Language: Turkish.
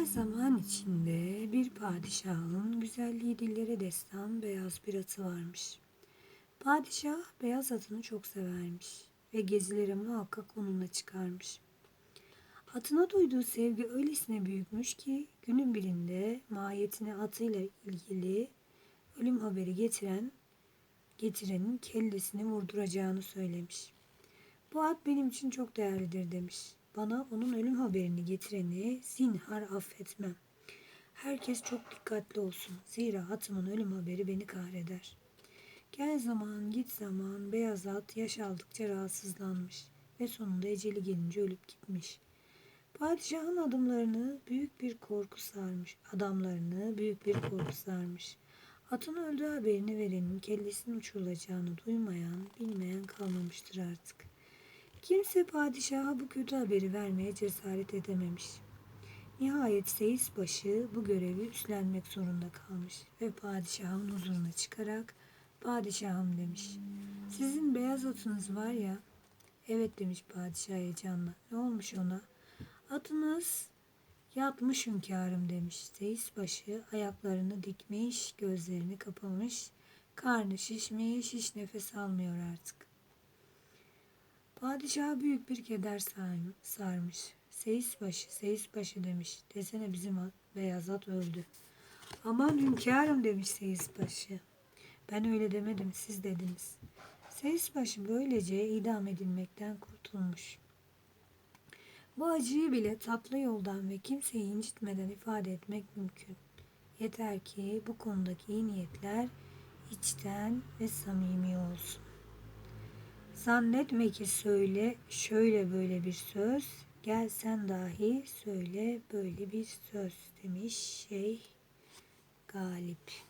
Evvel zaman içinde bir padişahın güzelliği dillere destan beyaz bir atı varmış. Padişah beyaz atını çok severmiş ve gezilere muhakkak onunla çıkarmış. Atına duyduğu sevgi öylesine büyükmüş ki günün birinde mahiyetine atıyla ilgili ölüm haberi getiren getirenin kellesini vurduracağını söylemiş. Bu at benim için çok değerlidir demiş. Bana onun ölüm haberini getireni zinhar affetmem. Herkes çok dikkatli olsun. Zira atımın ölüm haberi beni kahreder. Gel zaman git zaman beyaz at yaş aldıkça rahatsızlanmış ve sonunda eceli gelince ölüp gitmiş. Padişahın adımlarını büyük bir korku sarmış. Adamlarını büyük bir korku sarmış. Atın öldüğü haberini verenin kellesinin uçurulacağını duymayan, bilmeyen kalmamıştır artık. Kimse padişaha bu kötü haberi vermeye cesaret edememiş. Nihayet Seyisbaşı bu görevi üstlenmek zorunda kalmış ve padişahın huzuruna çıkarak padişahım demiş. Sizin beyaz atınız var ya. Evet demiş padişah heyecanla. Ne olmuş ona? Atınız yatmış hünkârım demiş. Seyisbaşı ayaklarını dikmiş, gözlerini kapamış, karnı şişmiş, hiç nefes almıyor artık. Padişah büyük bir keder sar- sarmış. Seyisbaşı, Seyisbaşı demiş. Desene bizim beyaz at öldü. Aman hünkârım demiş Seyisbaşı. Ben öyle demedim, siz dediniz. Seyisbaşı böylece idam edilmekten kurtulmuş. Bu acıyı bile tatlı yoldan ve kimseyi incitmeden ifade etmek mümkün. Yeter ki bu konudaki iyi niyetler içten ve samimi olsun. Zannetme ki söyle şöyle böyle bir söz, gel sen dahi söyle böyle bir söz demiş Şeyh Galip.